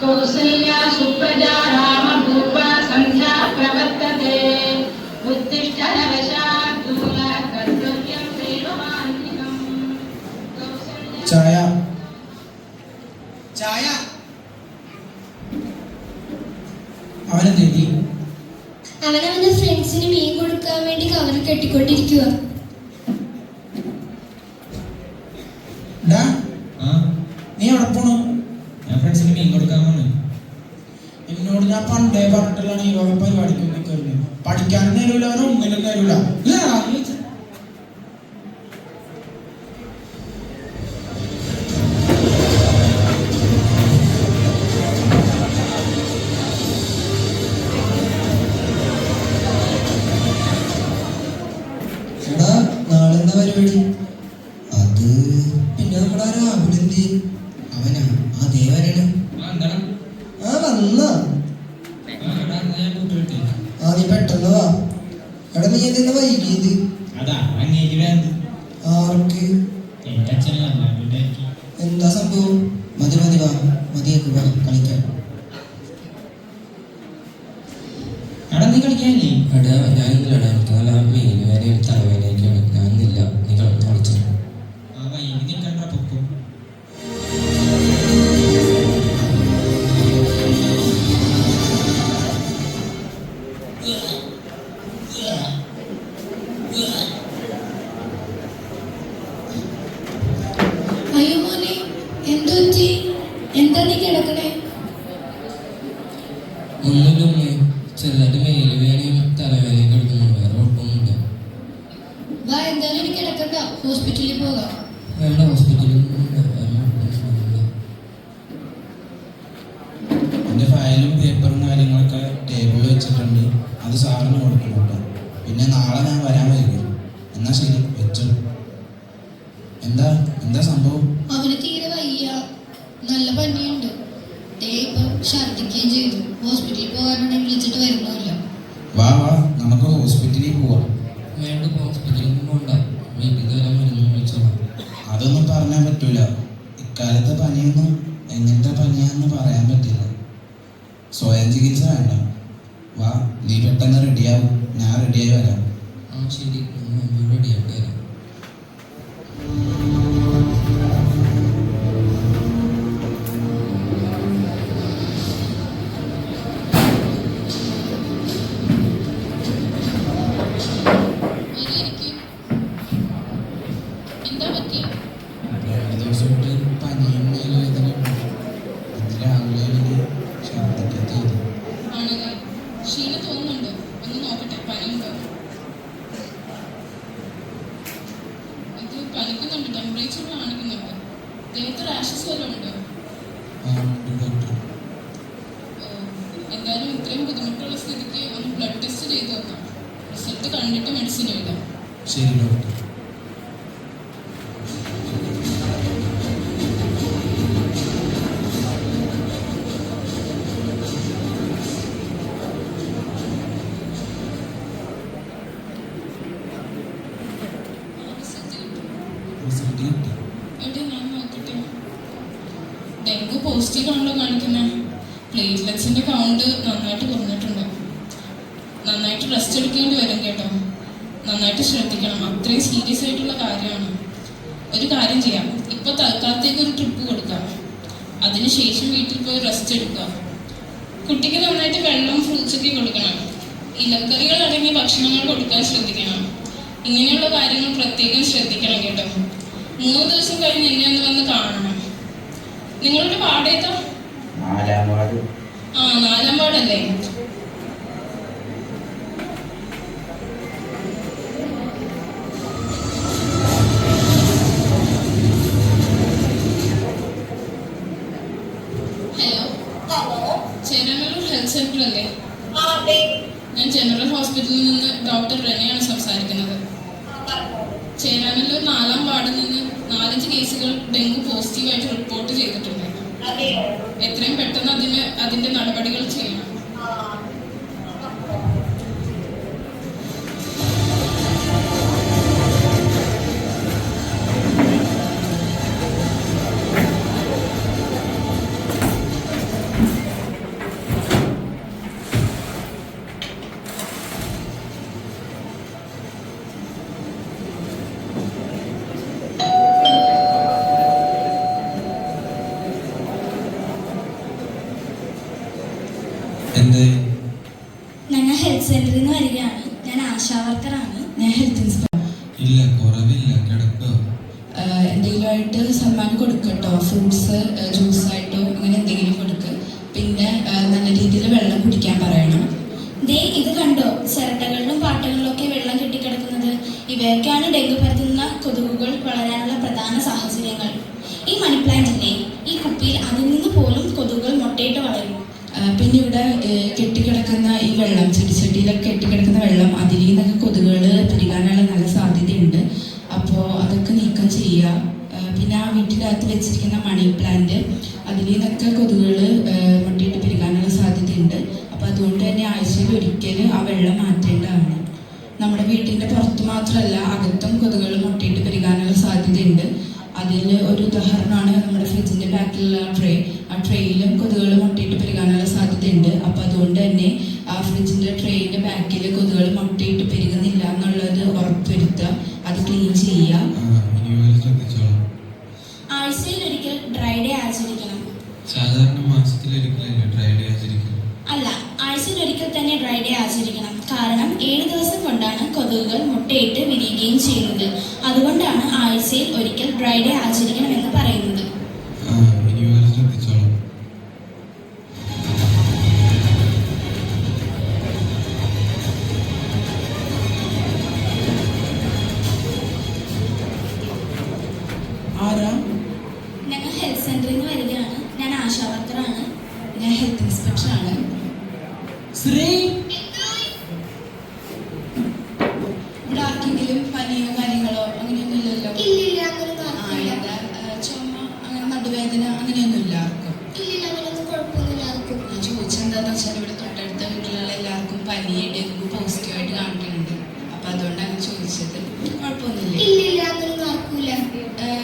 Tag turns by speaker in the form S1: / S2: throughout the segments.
S1: कौसल्या सुप्रजा रामपूर्वा सन्ध्या प्रवर्तते उत्तिष्ठ नवशार्दूल कर्तव्यं वेणुमान्तिकम् कौसल्या
S2: ചായ ചായ അവനെന്ത് എഴുതി
S3: അവൻ അവന്റെ ഫ്രണ്ട്സിന് മീൻ കൊടുക്കാൻ വേണ്ടി കവർ കെട്ടിക്കൊണ്ടിരിക്കുക
S2: എന്നോട് ഞാൻ പണ്ടേ പറഞ്ഞിട്ടുള്ളതാണ് ഈ വക പരിപാടിക്ക് കഴിഞ്ഞു പഠിക്കാനും തരൂല. അവന് ഒന്നിനും
S4: തരൂല പരിപാടി അത് പിന്നെ നമ്മുടെ ആ രാഹുൽ എന്ത് അവനാ ആ ദേവനാണ്
S5: ആ എന്താണ്
S4: ആ വന്ന
S5: ആ എടാ എന്നാ ഞാൻ കൂട്ടുകെട്ടി
S4: ആ നീ പെട്ടെന്ന് വാ എടാ നീ എന്തിനാ വൈകിയത്
S5: അതാ അങ്ങേക്ക് എന്ത്
S4: ആർക്ക്
S5: എന്റെ അച്ഛനെ അല്ലാണ്ട്
S4: എന്താ സംഭവം മതി മതി വാ മതിയാക്ക് വാ
S6: ഞാനിന്നില്ലടാ എനിക്ക് നല്ല ചെറുതായിട്ട് മെയിൽ വേനയും തലവേദനയും കിടക്കുന്നുണ്ട് വേറെ കുഴപ്പമൊന്നുമില്ല.
S3: എനിക്ക് കിടക്കണ്ട. ഹോസ്പിറ്റലിൽ പോകാം.
S6: വേണ്ട ഹോസ്പിറ്റലിൽ
S2: എന്റെ ഫയലും പേപ്പറും കാര്യങ്ങളൊക്കെ ടേബിളിൽ വെച്ചിട്ടുണ്ട്. അത് സാറിന് കൊടുക്കണം കേട്ടോ. പിന്നെ നാളെ ഞാൻ വരാൻ വൈകും. എന്നാ ശരി വെച്ചു. എന്താ എന്താ സംഭവം?
S3: അവന് തീരെ വയ്യ. നല്ല പനിയുണ്ട്. ഛർദിക്കുകയും ചെയ്തു. ഹോസ്പിറ്റലിൽ
S2: വാ വാ നമുക്ക് ഹോസ്പിറ്റലിൽ പോവാം.
S6: വേണ്ട ഹോസ്പിറ്റലിൽ പോകണ്ട വീട്ടിൽ വരാൻ മരുന്ന് വിളിച്ചോളാം
S2: അതൊന്നും പറഞ്ഞാൻ പറ്റൂല. ഇക്കാലത്തെ പനിയൊന്നും എങ്ങനത്തെ പനിയാന്ന് പറയാൻ പറ്റില്ല. സ്വയം ചികിത്സ വേണ്ട. വാ നീ പെട്ടെന്ന് റെഡിയാവും ഞാൻ റെഡിയായി വരാം.
S6: ആ ശരി. റെഡിയായിട്ട് വരാം.
S7: തോന്നുന്നുണ്ടോ ഒന്ന് നോക്കട്ടെ പനിയുണ്ടോ ഇത് പനിക്കുന്നുണ്ട് ടെമ്പറേച്ചർ കാണിക്കുന്നുണ്ട് ദേഹത്ത് റാഷസ് വല്ലതും ഉണ്ടോ എന്തായാലും ഇത്രയും ബുദ്ധിമുട്ടുള്ള സ്ഥിതിക്ക് ഒന്ന് ബ്ലഡ് ടെസ്റ്റ് ചെയ്ത് നോക്കാം റിസൾട്ട് കണ്ടിട്ട് മെഡിസിൻ എഴുതാം
S2: ശരി ഡോക്ടർ
S7: ഡെങ്കു പോസിറ്റീവ് ആണല്ലോ കാണിക്കുന്നത് പ്ലേറ്റ്ലെറ്റ്സിന്റെ കൗണ്ട് നന്നായിട്ട് കുറഞ്ഞിട്ടുണ്ട്. നന്നായിട്ട് റെസ്റ്റ് എടുക്കേണ്ടി വരും കേട്ടോ. നന്നായിട്ട് ശ്രദ്ധിക്കണം. അത്രയും സീരിയസ് ആയിട്ടുള്ള കാര്യമാണ്. ഒരു കാര്യം ചെയ്യാം. ഇപ്പൊ തൽക്കാലത്തേക്ക് ഒരു ട്രിപ്പ് കൊടുക്കാം. അതിനുശേഷം വീട്ടിൽ പോയി റെസ്റ്റ് എടുക്കാം. കുട്ടിക്ക് നന്നായിട്ട് വെള്ളം ഫ്രൂട്ട്സ് ഒക്കെ കൊടുക്കണം. ഇലക്കറികൾ അടങ്ങിയ ഭക്ഷണങ്ങൾ കൊടുക്കാൻ ശ്രദ്ധിക്കണം. ഇങ്ങനെയുള്ള കാര്യങ്ങൾ പ്രത്യേകം ശ്രദ്ധിക്കണം കേട്ടോ. മൂന്ന് ദിവസം കഴിഞ്ഞ് എന്നെ ഒന്ന് വന്ന് കാണണം. നിങ്ങളുടെ പാടേതോ
S2: നാലാം വാർഡ്.
S7: ആ നാലാം വാർഡല്ലേ? ചേരാനല്ലൂർ നാലാം വാർഡിൽ നിന്ന് നാലഞ്ച് കേസുകൾ ഡെങ്കു പോസിറ്റീവായിട്ട് റിപ്പോർട്ട് ചെയ്തിട്ടുണ്ട് എത്രയും പെട്ടെന്ന് അതിന് അതിന്റെ നടപടികൾ ചെയ്യണം. എന്തേ?
S8: ഞങ്ങൾ ഹെൽത്ത് സെന്ററിൽ നിന്ന് ഞാൻ ആശാ ഞാൻ ഹെൽത്ത് ഇല്ല കുറവില്ല.
S9: കിടക്കോ? എന്തെങ്കിലുമായിട്ട് സമ്മാനം കൊടുക്കട്ടോ? ഫ്രൂട്ട്സ് ജ്യൂസ് ആയിട്ടോ അങ്ങനെ എന്തെങ്കിലും കൊടുക്ക്. പിന്നെ നല്ല രീതിയിൽ വെള്ളം കുടിക്കാൻ പറയണം.
S3: ദേ ഇത് കണ്ടോ? ചിരട്ടകളിലും പാട്ടകളിലും ഒക്കെ വെള്ളം കെട്ടിക്കിടക്കുന്നത്. ഇവയൊക്കെയാണ്
S9: ചെയ്യുക പിന്നെ ആ വീട്ടിനകത്ത് വെച്ചിരിക്കുന്ന മണി പ്ലാന്റ് അതിൽ നിന്നൊക്കെ കൊതുകുകൾ മുട്ടിയിട്ട് പെരുകാനുള്ള സാധ്യതയുണ്ട്. അപ്പോൾ അതുകൊണ്ട് തന്നെ ആഴ്ചയിൽ ഒരിക്കൽ ആ വെള്ളം മാറ്റേണ്ടതാണ്. നമ്മുടെ വീട്ടിന്റെ പുറത്ത് മാത്രമല്ല അകത്തും കൊതുകുകൾ മുട്ടിയിട്ട് പെരുകാനുള്ള സാധ്യതയുണ്ട്. അതിൽ ഒരു ഉദാഹരണമാണ് നമ്മുടെ ഫ്രിഡ്ജിന്റെ ബാക്കിലുള്ള ട്രേ ആ ട്രേയിലും കൊതുകുകൾ മുട്ടിയിട്ട് പെരുകാനുള്ള സാധ്യതയുണ്ട്. അപ്പോൾ അതുകൊണ്ട് തന്നെ ആ ഫ്രിഡ്ജിന്റെ ട്രേയിന്റെ ബാക്കിൽ കൊതുകുകൾ മുട്ടിയിട്ട് പെരുകുന്നില്ല എന്നുള്ളത് ഉറപ്പുവരുത്തുക അത് ക്ലീൻ ചെയ്യുക
S8: ആ ഇനി മുതൽ ശ്രദ്ധിച്ചോളാം
S3: ആഴ്ചയിൽ ഒരിക്കൽ ഡ്രൈ ഡേ ആചരിക്കണം
S8: സാധാരണ മാസത്തിലൊരിക്കലല്ലേ ഡ്രൈ ഡേ ആചരിക്കുന്നത്
S3: അല്ല ആഴ്ചയിൽ ഒരിക്കൽ തന്നെ ഡ്രൈ ഡേ ആചരിക്കണം. കാരണം ഏഴ് ദിവസം കൊണ്ടാണ് കൊതുകുകൾ മുട്ടയിട്ട് വിരിയുകയും ചെയ്യുന്നത്. അതുകൊണ്ടാണ് ആഴ്ചയിൽ ഒരിക്കൽ ഡ്രൈ ഡേ ആചരിക്കണം എന്ന് പറയുന്നത്.
S9: ആരാ
S3: ഞങ്ങൾ ഹെൽത്ത് സെന്ററിൽ നിന്ന് വരികയാണ് ഞാൻ ആശാ വർക്കറാണ്
S9: ഞാൻ ഹെൽത്ത് ഇൻസ്പെക്ടറാണ്
S2: ശ്രീ
S9: ഇവിടെ ആർക്കെങ്കിലും പനിയോ കാര്യങ്ങളോ അങ്ങനെയൊന്നും ഇല്ലല്ലോ
S3: ഇല്ലില്ല
S9: ആ ഇവിടെ ആ, ചുമ അങ്ങനെ നടുവേദന അങ്ങനെയൊന്നുമില്ല ആർക്കും
S3: ഇല്ലില്ല അങ്ങനെയൊന്നും കുഴപ്പമൊന്നുമില്ല ആർക്കും
S9: ഞാൻ ചോദിച്ചെന്താന്ന് വെച്ചാൽ ഇവിടെ തൊട്ടടുത്ത വീട്ടിലുള്ള എല്ലാവർക്കും പനി ഡെങ്കു പോസിറ്റീവായിട്ട് കാണിക്കുന്നുണ്ട് അപ്പൊ അതുകൊണ്ടാണ് ചോദിച്ചത് കുഴപ്പമൊന്നുമില്ല
S3: ഇല്ലില്ല അങ്ങനെയൊന്നും ആർക്കൂല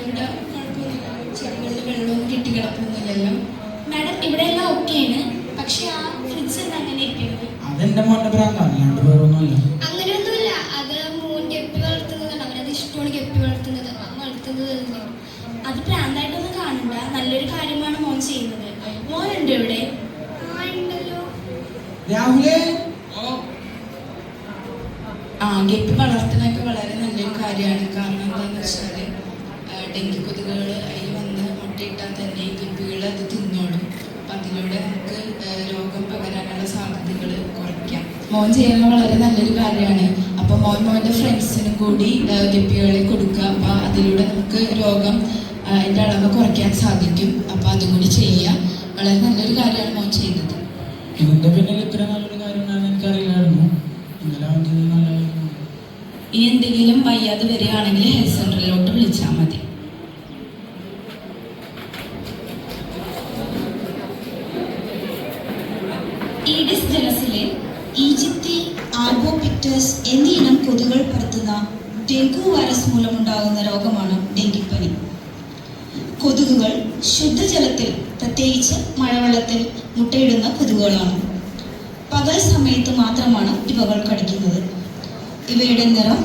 S9: ഇവിടെ കുഴപ്പമൊന്നുമില്ല ചെടികളിൽ വെള്ളമൊന്നും കെട്ടിക്കിടപ്പൊന്നുമില്ലല്ലോ
S3: മാഡം ഇവിടെ എല്ലാം ഓക്കെയാണ് പക്ഷെ ആ ഫ്രിഡ്ജ് എന്താ അങ്ങനെ
S2: അതെന്റെ മോന്റെ ഭ്രാന്താണ് അല്ലാണ്ട്
S3: അങ്ങനെയൊന്നുമില്ല. അത് വളർത്തുന്നതാണ്. ഇഷ്ടമാണ് വളർത്തുന്നത്. വളർത്തുന്നത്. അത് പ്രാന്തായിട്ടൊന്നും കാണണ്ട. നല്ലൊരു കാര്യമാണ് മോൻ ചെയ്യുന്നത്. മോൻ ഉണ്ട് ഇവിടെ? ഉണ്ടല്ലോ.
S2: രാഹുലേ?
S9: ആ ഗപ്പി വളർത്തുന്നതൊക്കെ വളരെ നല്ലൊരു കാര്യമാണ്. കാരണം എന്താണെന്ന് വെച്ചാൽ ഡെങ്കി കൊതുകുകൾ അതിൽ വന്ന് മുട്ടയിട്ടാൽ തന്നെ ഈ ഗപ്പികൾ അത് തിന്നോളും. അപ്പം അതിലൂടെ നമുക്ക് രോഗം സാധ്യതകൾ കുറയ്ക്കാം. മോൻ ചെയ്യുന്നത് വളരെ നല്ലൊരു കാര്യമാണ്. അപ്പോൾ മോൻ മോന്റെ ഫ്രണ്ട്സിനും കൂടി ഗപ്പികളിൽ ഗപ്പികളെ കൊടുക്കുക. അപ്പൊ അതിലൂടെ നമുക്ക് രോഗം അതിന്റെ അളവ് കുറയ്ക്കാൻ സാധിക്കും. അപ്പോൾ അതും കൂടി ചെയ്യുക. വളരെ നല്ലൊരു കാര്യമാണ് മോൻ ചെയ്യുന്നത്.
S2: പിന്നിൽ ഇത്ര നല്ലൊരു എനിക്കറിയില്ലായിരുന്നു. ചെയ്തത്
S9: ഇനി എന്തെങ്കിലും വയ്യാതെ വരികയാണെങ്കിൽ ഹെൽത്ത് സെന്ററിലോട്ട് വിളിച്ചാൽ മതി.
S10: ഈഡിസ് ജലസിലെ ഈജിപ്തി ആർബോപിക്ടസ് എന്നീ ഇനം കൊതുകൾ പരത്തുന്ന ഡെങ്കു വൈറസ് മൂലമുണ്ടാകുന്ന രോഗമാണ് ഡെങ്കിപ്പനി. കൊതുകുകൾ ശുദ്ധജലത്തിൽ പ്രത്യേകിച്ച് മഴവെള്ളത്തിൽ മുട്ടയിടുന്ന കൊതുകുകളാണ്. പകൽ സമയത്ത് മാത്രമാണ് ഇവകൾ കടിക്കുന്നത്. ഇവയുടെ നിറം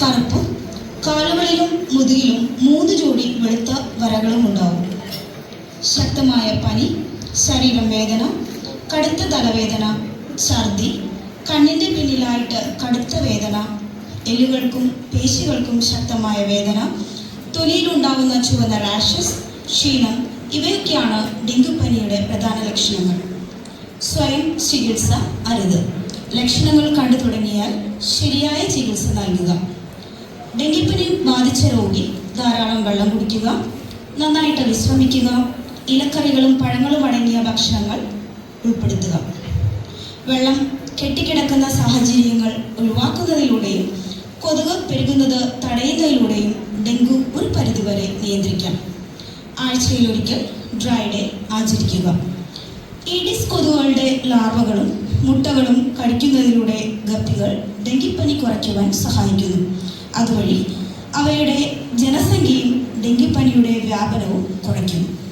S10: കറുപ്പും കാലുകളിലും മുതുകിലും മൂന്ന് ജോഡി വെളുത്ത വരകളും ഉണ്ടാവും ശക്തമായ പനി ശരീരം വേദന കടുത്ത തലവേദന ഛർദി കണ്ണിന്റെ പിന്നിലായിട്ട് കടുത്ത വേദന എല്ലുകൾക്കും പേശികൾക്കും ശക്തമായ വേദന തൊലിയിലുണ്ടാകുന്ന ചുവന്ന റാഷസ് ക്ഷീണം ഇവയൊക്കെയാണ് ഡെങ്കിപ്പനിയുടെ പ്രധാന ലക്ഷണങ്ങൾ. സ്വയം ചികിത്സ അരുത്. ലക്ഷണങ്ങൾ കണ്ടു തുടങ്ങിയാൽ ശരിയായ ചികിത്സ നൽകുക. ഡെങ്കിപ്പനി ബാധിച്ച രോഗി ധാരാളം വെള്ളം കുടിക്കുക നന്നായിട്ട് വിശ്രമിക്കുക ഇലക്കറികളും പഴങ്ങളും അടങ്ങിയ ഭക്ഷണങ്ങൾ ഉൾപ്പെടുത്തുക. വെള്ളം കെട്ടിക്കിടക്കുന്ന സാഹചര്യങ്ങൾ ഒഴിവാക്കുന്നതിലൂടെയും കൊതുക് പെരുകുന്നത് തടയുന്നതിലൂടെയും ഡെങ്കു ഒരു പരിധിവരെ നിയന്ത്രിക്കാം. ആഴ്ചയിലൊരിക്കൽ ഡ്രൈ ഡേ ആചരിക്കുക. ഈഡിസ് കൊതുകുകളുടെ ലാർവകളും മുട്ടകളും കഴിക്കുന്നതിലൂടെ ഗപ്പികൾ ഡെങ്കിപ്പനി കുറയ്ക്കുവാൻ സഹായിക്കുന്നു. അതുവഴി അവയുടെ ജനസംഖ്യയും ഡെങ്കിപ്പനിയുടെ വ്യാപനവും കുറയ്ക്കുന്നു